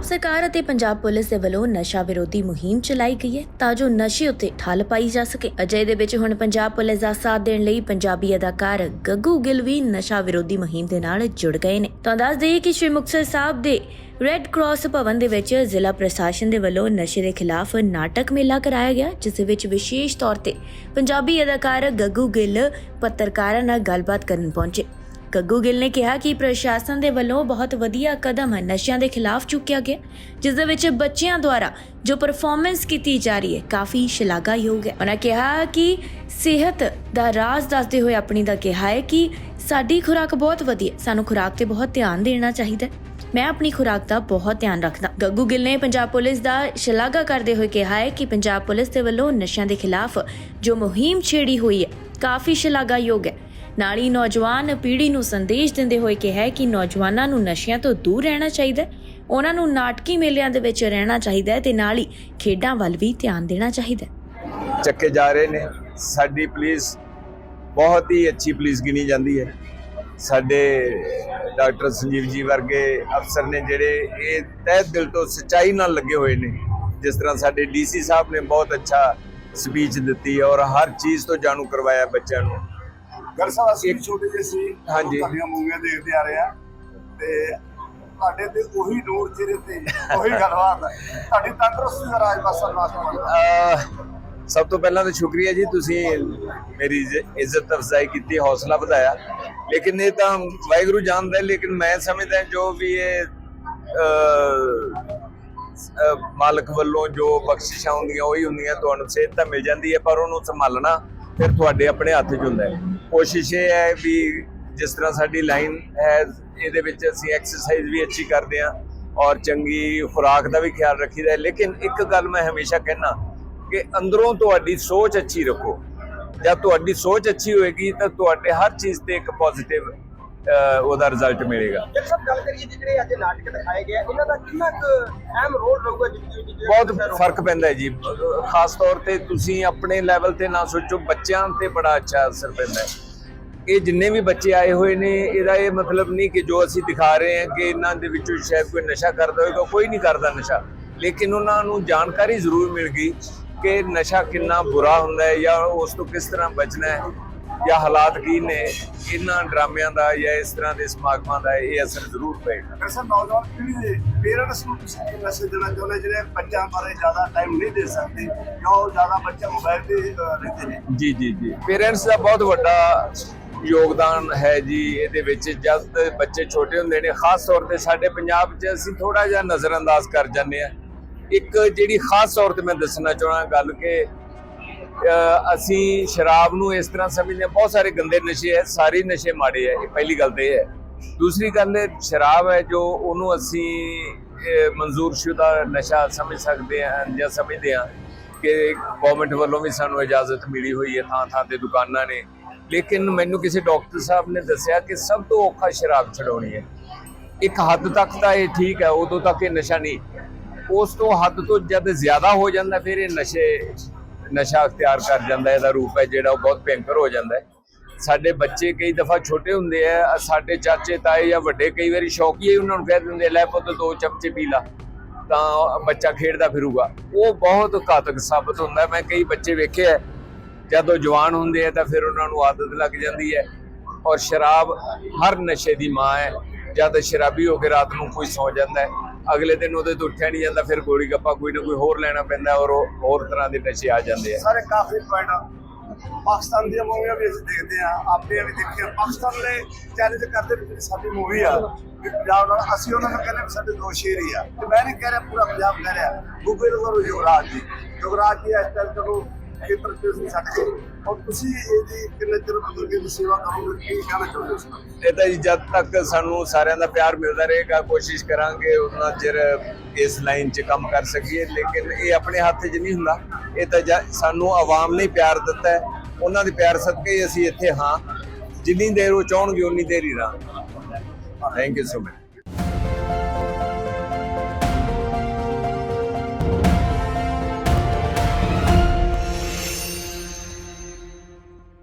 ਪੰਜਾਬ ਸਰਕਾਰ ਅਤੇ ਪੰਜਾਬ ਪੁਲਿਸ ਦੇ ਵੱਲੋਂ ਨਸ਼ਾ ਵਿਰੋਧੀ ਮੁਹਿੰਮ ਚਲਾਈ ਗਈ ਹੈ ਤਾਂ ਜੋ ਨਸ਼ੇ ਉੱਤੇ ਠੱਲ ਪਾਈ ਜਾ ਸਕੇ। ਅਜੇ ਦੇ ਵਿੱਚ ਹੁਣ ਪੰਜਾਬ ਪੁਲਿਸ ਦਾ ਸਾਥ ਦੇਣ ਲਈ ਪੰਜਾਬੀ ਅਦਾਕਾਰ ਗੱਗੂ ਗਿੱਲ ਵੀ ਨਸ਼ਾ ਵਿਰੋਧੀ ਮੁਹਿੰਮ ਦੇ ਨਾਲ ਜੁੜ ਗਏ ਨੇ। ਤਾਂ ਦੱਸ ਦਈਏ ਕਿ ਸ਼੍ਰੀ ਮੁਕਤਸਰ ਸਾਹਿਬ ਦੇ ਰੈੱਡ ਕਰਾਸ ਭਵਨ ਦੇ ਵਿੱਚ ਜ਼ਿਲ੍ਹਾ ਪ੍ਰਸ਼ਾਸਨ ਦੇ ਵੱਲੋਂ ਨਸ਼ੇ ਦੇ ਖਿਲਾਫ ਨਾਟਕ ਮੇਲਾ ਕਰਾਇਆ ਗਿਆ, ਜਿਸ ਦੇ ਵਿੱਚ ਵਿਸ਼ੇਸ਼ ਤੌਰ ਤੇ ਪੰਜਾਬੀ ਅਦਾਕਾਰ ਗੱਗੂ ਗਿੱਲ ਪੱਤਰਕਾਰਾਂ ਨਾਲ ਗੱਲਬਾਤ ਕਰਨ ਪਹੁੰਚੇ। ਗੱਗੂ ਗਿੱਲ ਨੇ ਕਿਹਾ ਕਿ ਪ੍ਰਸ਼ਾਸਨ ਦੇ ਵੱਲੋਂ ਬਹੁਤ ਵਧੀਆ ਕਦਮ ਨਸ਼ਿਆਂ ਦੇ ਖਿਲਾਫ ਚੁੱਕਿਆ ਗਿਆ, ਜਿਸ ਦੇ ਵਿੱਚ ਬੱਚਿਆਂ ਦੁਆਰਾ ਜੋ ਪਰਫਾਰਮੈਂਸ ਕੀਤੀ ਜਾ ਰਹੀ ਹੈ, ਕਾਫੀ ਸ਼ਲਾਘਾਯੋਗ ਹੈ। ਉਹਨਾਂ ਕਿਹਾ ਕਿ ਸਿਹਤ ਦਾ ਰਾਜ਼ ਦੱਸਦੇ ਹੋਏ ਆਪਣੀ ਦਾ ਕਿਹਾ ਹੈ ਕਿ ਸਾਡੀ ਖੁਰਾਕ ਬਹੁਤ ਵਧੀਆ, ਸਾਨੂੰ ਖੁਰਾਕ ਤੇ ਬਹੁਤ ਧਿਆਨ ਦੇਣਾ ਚਾਹੀਦਾ ਹੈ। ਮੈਂ ਆਪਣੀ ਖੁਰਾਕ ਦਾ ਬਹੁਤ ਧਿਆਨ ਰੱਖਦਾ ਗੱਗੂ ਗਿੱਲ ਨੇ ਪੰਜਾਬ ਪੁਲਿਸ ਦਾ ਸ਼ਲਾਘਾ ਕਰਦੇ ਹੋਏ ਕਿਹਾ ਹੈ ਕਿ ਪੰਜਾਬ ਪੁਲਿਸ ਦੇ ਵੱਲੋਂ ਨਸ਼ਿਆਂ ਦੇ ਖਿਲਾਫ ਜੋ ਮੁਹਿੰਮ ਛੇੜੀ ਹੋਈ ਹੈ, ਕਾਫੀ ਸ਼ਲਾਘਾਯੋਗ ਹੈ। ਨਾਲ ਹੀ ਨੌਜਵਾਨ ਪੀੜ੍ਹੀ ਨੂੰ ਸੰਦੇਸ਼ ਦਿੰਦੇ ਹੋਏ ਕਿਹਾ ਹੈ ਕਿ ਨੌਜਵਾਨਾਂ ਨੂੰ ਨਸ਼ਿਆਂ ਤੋਂ ਦੂਰ ਰਹਿਣਾ ਚਾਹੀਦਾ ਹੈ। ਉਹਨਾਂ ਨੂੰ ਨਾਟਕੀ ਮੇਲਿਆਂ ਦੇ ਵਿੱਚ ਰਹਿਣਾ ਚਾਹੀਦਾ ਹੈ ਤੇ ਨਾਲ ਹੀ ਖੇਡਾਂ ਵੱਲ ਵੀ ਧਿਆਨ ਦੇਣਾ ਚਾਹੀਦਾ ਹੈ। ਚੱਕੇ ਜਾ ਰਹੇ ਨੇ। ਸਾਡੀ ਪੁਲਿਸ ਬਹੁਤ ਹੀ ਅੱਛੀ ਪੁਲਿਸ ਗਿਣੀ ਜਾਂਦੀ ਹੈ। ਸਾਡੇ ਡਾਕਟਰ ਸੰਜੀਵ ਜੀ ਵਰਗੇ ਅਫਸਰ ਨੇ ਜਿਹੜੇ ਇਹ ਤਹਿ ਦਿਲ ਤੋਂ ਸੱਚਾਈ ਨਾਲ ਲੱਗੇ ਹੋਏ ਨੇ। ਜਿਸ ਤਰ੍ਹਾਂ ਸਾਡੇ ਡੀਸੀ ਸਾਹਿਬ ਨੇ ਬਹੁਤ ਅੱਛਾ ਸਪੀਚ ਦਿੱਤੀ ਔਰ ਹਰ ਚੀਜ਼ ਤੋਂ ਜਾਣੂ ਕਰਵਾਇਆ ਬੱਚਿਆਂ ਨੂੰ। ਗੱਲ ਸਾਹਿਬ ਅਸੀਂ ਇੱਕ ਛੋਟੇ ਜਿਹੇ ਸੀ ਹਾਂਜੀ। ਤੁਹਾਡੀਆਂ ਮੂਵੀਆਂ ਦੇਖਦੇ ਆ ਰਹੇ ਆ ਤੇ ਤੁਹਾਡੇ ਤੇ ਉਹੀ ਨੂਰ ਚਿਹਰੇ ਤੇ ਉਹੀ ਗੱਲਬਾਤ ਹੈ। ਤੁਹਾਡੀ ਤੰਦਰੁਸਤੀ ਦਾ ਰਾਜ ਬਸਰ ਨਾਸਮਨ ਅਹ ਸਭ ਤੋਂ ਪਹਿਲਾਂ ਤਾਂ ਸ਼ੁਕਰੀਆ ਜੀ ਤੁਸੀਂ ਮੇਰੀ ਇੱਜ਼- ਇੱਜ਼ਤ ਅਫਜ਼ਾਈ ਕੀਤੀ ਹੌਸਲਾ ਵਧਾਇਆ ਲੇਕਿਨ ਇਹ ਤਾਂ ਵਾਹਿਗੁਰੂ ਜਾਣਦਾ ਹੈ ਲੇਕਿਨ ਮੈਂ ਸਮਝਦਾ ਜੋ ਵੀ ਇਹ ਅਹ, ਅਹ, ਮਾਲਕ ਵੱਲੋਂ ਜੋ ਬਖਸ਼ਿਸ਼ਾਂ ਹੁੰਦੀਆਂ ਉਹੀ ਹੁੰਦੀਆਂ ਤੁਹਾਨੂੰ ਸਿਹਤ ਤਾਂ ਮਿਲ ਜਾਂਦੀ ਹੈ ਪਰ ਉਹਨੂੰ ਸੰਭਾਲਣਾ ਫਿਰ ਤੁਹਾਡੇ ਆਪਣੇ ਹੱਥ 'ਚ ਹੁੰਦਾ ਹੈ ਕੋਸ਼ਿਸ਼ ਇਹ ਹੈ ਵੀ ਜਿਸ ਤਰ੍ਹਾਂ ਸਾਡੀ ਲਾਈਨ ਹੈ, ਇਹਦੇ ਵਿੱਚ ਅਸੀਂ ਐਕਸਰਸਾਈਜ਼ ਵੀ ਅੱਛੀ ਕਰਦੇ ਹਾਂ ਔਰ ਚੰਗੀ ਖੁਰਾਕ ਦਾ ਵੀ ਖਿਆਲ ਰੱਖੀਦਾ ਹੈ। ਲੇਕਿਨ ਇੱਕ ਗੱਲ ਮੈਂ ਹਮੇਸ਼ਾ ਕਹਿਣਾ ਕਿ ਅੰਦਰੋਂ ਤੁਹਾਡੀ ਸੋਚ ਅੱਛੀ ਰੱਖੋ। ਜਦ ਤੁਹਾਡੀ ਸੋਚ ਅੱਛੀ ਹੋਏਗੀ ਤਾਂ ਤੁਹਾਡੇ ਹਰ ਚੀਜ਼ ਤੇ ਇੱਕ ਪੋਜ਼ਿਟਿਵ ਉਹਦਾ ਰਿਜ਼ਲਟ ਮਿਲੇਗਾ। ਜੇ ਸਭ ਗੱਲ ਕਰੀਏ ਜੀ ਜਿਹੜੇ ਅੱਜ ਨਾਟਕ ਦਿਖਾਏ ਗਏ ਆ, ਇਹਨਾਂ ਦਾ ਕਿੰਨਾ ਕੁ ਅਹਿਮ ਰੋਲ ਰਹੂਗਾ ਜ਼ਿੰਦਗੀ ਵਿੱਚ ਜਿਹੜਾ ਬਹੁਤ ਫ਼ਰਕ ਪੈਂਦਾ ਹੈ ਜੀ। ਖਾਸ ਤੌਰ ਤੇ ਤੁਸੀਂ ਆਪਣੇ ਲੈਵਲ ਤੇ ਨਾ ਸੋਚੋ ਬੱਚਿਆਂ ਤੇ ਬੜਾ ਅੱਛਾ ਅਸਰ ਪੈਂਦਾ ਹੈ। ਇਹ ਜਿੰਨੇ ਵੀ ਬੱਚੇ ਆਏ ਹੋਏ ਨੇ ਇਹਦਾ ਇਹ ਮਤਲਬ ਨਹੀਂ ਕਿ ਜੋ ਅਸੀਂ ਦਿਖਾ ਰਹੇ ਹਾਂ ਕਿ ਇਹਨਾਂ ਦੇ ਵਿੱਚੋਂ ਸ਼ਾਇਦ ਕੋਈ ਨਸ਼ਾ ਕਰਦਾ ਹੋਵੇਗਾ ਕੋਈ ਨਹੀਂ ਕਰਦਾ ਨਸ਼ਾ। ਲੇਕਿਨ ਉਹਨਾਂ ਨੂੰ ਜਾਣਕਾਰੀ ਜ਼ਰੂਰ ਮਿਲ ਗਈ ਕਿ ਨਸ਼ਾ ਕਿੰਨਾ ਬੁਰਾ ਹੁੰਦਾ ਹੈ ਜਾਂ ਉਸ ਤੋਂ ਕਿਸ ਤਰ੍ਹਾਂ ਬਚਣਾ ਹੈ। ਜਾਂ ਹਾਲਾਤ ਕੀ ਨੇ ਇਹਨਾਂ ਡਰਾਮਿਆਂ ਦਾ ਜਾਂ ਇਸ ਤਰ੍ਹਾਂ ਦੇ ਸਮਾਗਮਾਂ ਦਾ ਇਹ ਅਸਰ ਜ਼ਰੂਰ ਪਏਗਾ ਵੈਸੇ ਨੌਜਵਾਨ ਪੀੜ੍ਹੀ ਦੇ ਪੇਰੈਂਟਸ ਨੂੰ ਤੁਸੀਂ ਕੀ ਮੈਸੇਜ ਦੇਣਾ ਚਾਹੁੰਦੇ ਜਿਹੜੇ ਬੱਚਿਆਂ ਬਾਰੇ ਜ਼ਿਆਦਾ ਟਾਈਮ ਨਹੀਂ ਦੇ ਸਕਦੇ ਕਿਉਂ ਜ਼ਿਆਦਾ ਬੱਚੇ ਮੋਬਾਈਲ ਤੇ ਰਹਿੰਦੇ ਨੇ? ਜੀ ਜੀ ਜੀ। ਪੇਰੈਂਟਸ ਦਾ ਬਹੁਤ ਵੱਡਾ ਯੋਗਦਾਨ ਹੈ ਜੀ ਇਹਦੇ ਵਿੱਚ। ਜਦ ਬੱਚੇ ਛੋਟੇ ਹੁੰਦੇ ਨੇ ਖਾਸ ਤੌਰ ਤੇ ਸਾਡੇ ਪੰਜਾਬ 'ਚ ਅਸੀਂ ਥੋੜਾ ਜਿਹਾ ਨਜ਼ਰਅੰਦਾਜ਼ ਕਰ ਜਾਂਦੇ ਆ ਇੱਕ ਜਿਹੜੀ ਖਾਸ ਤੌਰ ਤੇ ਮੈਂ ਦੱਸਣਾ ਚਾਹਣਾ ਗੱਲ ਕਿ ਅਸੀਂ ਸ਼ਰਾਬ ਨੂੰ ਇਸ ਤਰ੍ਹਾਂ ਸਮਝਦੇ ਹਾਂ ਬਹੁਤ ਸਾਰੇ ਗੰਦੇ ਨਸ਼ੇ ਹੈ ਸਾਰੇ ਨਸ਼ੇ ਮਾੜੇ ਹੈ ਇਹ ਪਹਿਲੀ ਗੱਲ ਤੇ ਇਹ ਹੈ। ਦੂਸਰੀ ਗੱਲ ਹੈ ਸ਼ਰਾਬ ਹੈ ਜੋ ਉਹਨੂੰ ਅਸੀਂ ਅ, ਮਨਜ਼ੂਰਸ਼ੁਦਾ ਨਸ਼ਾ ਸਮਝ ਸਕਦੇ ਹਾਂ ਜਾਂ ਸਮਝਦੇ ਹਾਂ ਕਿ ਗਵਰਨਮੈਂਟ ਵੱਲੋਂ ਵੀ ਸਾਨੂੰ ਇਜਾਜ਼ਤ ਮਿਲੀ ਹੋਈ ਹੈ ਥਾਂ ਥਾਂ ਤੇ ਦੁਕਾਨਾਂ ਨੇ। ਲੇਕਿਨ ਮੈਨੂੰ ਕਿਸੇ ਡਾਕਟਰ ਸਾਹਿਬ ਨੇ ਦੱਸਿਆ ਕਿ ਸਭ ਤੋਂ ਔਖਾ ਸ਼ਰਾਬ ਛਡਾਉਣੀ ਹੈ। ਇੱਕ ਹੱਦ ਤੱਕ ਤਾਂ ਇਹ ਠੀਕ ਹੈ ਉਦੋਂ ਤੱਕ ਇਹ ਨਸ਼ਾ ਨਹੀਂ। ਉਸ ਤੋਂ ਹੱਦ ਤੋਂ ਜਦ ਜ਼ਿਆਦਾ ਹੋ ਜਾਂਦਾ ਫਿਰ ਇਹ ਨਸ਼ੇ ਨਸ਼ਾ ਅਖਤਿਆਰ ਕਰ ਜਾਂਦਾ ਇਹਦਾ ਰੂਪ ਹੈ ਜਿਹੜਾ ਉਹ ਬਹੁਤ ਭਿਅੰਕਰ ਹੋ ਜਾਂਦਾ ਹੈ। ਸਾਡੇ ਬੱਚੇ ਕਈ ਦਫਾ ਛੋਟੇ ਹੁੰਦੇ ਆ, ਸਾਡੇ ਚਾਚੇ, ਤਾਏ ਜਾਂ ਵੱਡੇ ਕਈ ਵਾਰੀ ਸ਼ੌਕੀਏ ਉਹਨਾਂ ਨੂੰ ਕਹਿ ਦਿੰਦੇ ਲੈ ਪੁੱਤ ਦੋ ਚਮਚੇ ਪੀ ਲਾ, ਤਾਂ ਬੱਚਾ ਖੇਡਦਾ ਫਿਰੂਗਾ। ਉਹ ਬਹੁਤ ਘਾਤਕ ਸਾਬਤ ਹੁੰਦਾ, ਮੈਂ ਕਈ ਬੱਚੇ ਵੇਖੇ ਆ, ਜਦੋਂ ਜਵਾਨ ਹੁੰਦੇ ਆ ਤਾਂ ਫਿਰ ਉਹਨਾਂ ਨੂੰ ਆਦਤ ਲੱਗ ਜਾਂਦੀ ਹੈ। ਔਰ ਸ਼ਰਾਬ ਹਰ ਨਸ਼ੇ ਦੀ ਮਾਂ ਹੈ, ਜਦ ਸ਼ਰਾਬੀ ਹੋ ਕੇ ਰਾਤ ਨੂੰ ਕੋਈ ਸੌ ਜਾਂਦਾ ਹੈ। ਅਗਲੇ ਦਿਨ ਉਹਦੇ ਤੋਂ ਉੱਠਿਆ ਨਹੀਂ ਜਾਂਦਾ, ਫਿਰ ਗੋਲੀ ਗੱਪਾ ਕੋਈ ਨਾ ਕੋਈ ਹੋਰ ਲੈਣਾ ਪੈਂਦਾ ਔਰ ਉਹ ਹੋਰ ਤਰ੍ਹਾਂ ਦੇ ਨਸ਼ੇ ਆ ਜਾਂਦੇ ਆ। ਸਾਰੇ ਕਾਫੀ ਪੁਆਇੰਟ ਪਾਕਿਸਤਾਨ ਦੀਆਂ ਮੂਵੀਆਂ ਵੀ ਅਸੀਂ ਦੇਖਦੇ ਆ ਆਪਣੀਆਂ ਵੀ ਦੇਖੀਆਂ। ਪਾਕਿਸਤਾਨ ਵਾਲੇ ਚੈਲੰਜ ਕਰਦੇ ਵੀ ਜਿਹੜੀ ਸਾਡੀ ਮੂਵੀ ਆ, ਵੀ ਪੰਜਾਬ ਨਾਲ ਅਸੀਂ ਉਹਨਾਂ ਨੂੰ ਕਹਿੰਦੇ ਵੀ ਸਾਡੇ ਦੋ ਸ਼ੇਰ ਹੀ ਆ। ਤੇ ਮੈਂ ਨਹੀਂ ਕਹਿ ਰਿਹਾ ਪੂਰਾ ਪੰਜਾਬ ਕਹਿ ਰਿਹਾ। ਗੂਗਲ ਵੱਲੋਂ ਯੁਵਰਾਜ ਜੀ। ਯੁਵਰਾਜ ਜੀ ਇਸ ਟਾਈਮ ਤੋਂ ਖੇਤਰ ਤੇ ਅਸੀਂ ਔਰ ਤੁਸੀਂ ਇਹਦੀ ਕਿੰਨੇ ਚਿਰ ਬਜ਼ੁਰਗੀ ਦੀ ਸੇਵਾ ਕਰੋਗੇ? ਕੀ ਕਹਿਣਾ ਚਾਹੁੰਦੇ ਹੋ ਇਹ ਤਾਂ ਜੀ ਜਦ ਤੱਕ ਸਾਨੂੰ ਸਾਰਿਆਂ ਦਾ ਪਿਆਰ ਮਿਲਦਾ ਰਹੇਗਾ, ਕੋਸ਼ਿਸ਼ ਕਰਾਂਗੇ ਉਹਨਾਂ ਚਿਰ ਇਸ ਲਾਈਨ 'ਚ ਕੰਮ ਕਰ ਸਕੀਏ, ਲੇਕਿਨ ਇਹ ਆਪਣੇ ਹੱਥ 'ਚ ਨਹੀਂ ਹੁੰਦਾ। ਇਹ ਤਾਂ ਸਾਨੂੰ ਆਵਾਮ ਨੇ ਪਿਆਰ ਦਿੱਤਾ ਹੈ। ਉਹਨਾਂ ਦੇ ਪਿਆਰ ਸਦਕੇ ਅਸੀਂ ਇੱਥੇ ਹਾਂ। ਜਿੰਨੀ ਦੇਰ ਉਹ ਚਾਹਣਗੇ, ਉਨੀ ਦੇਰ ਹੀ ਰਹਾਂਗੇ। Thank you so much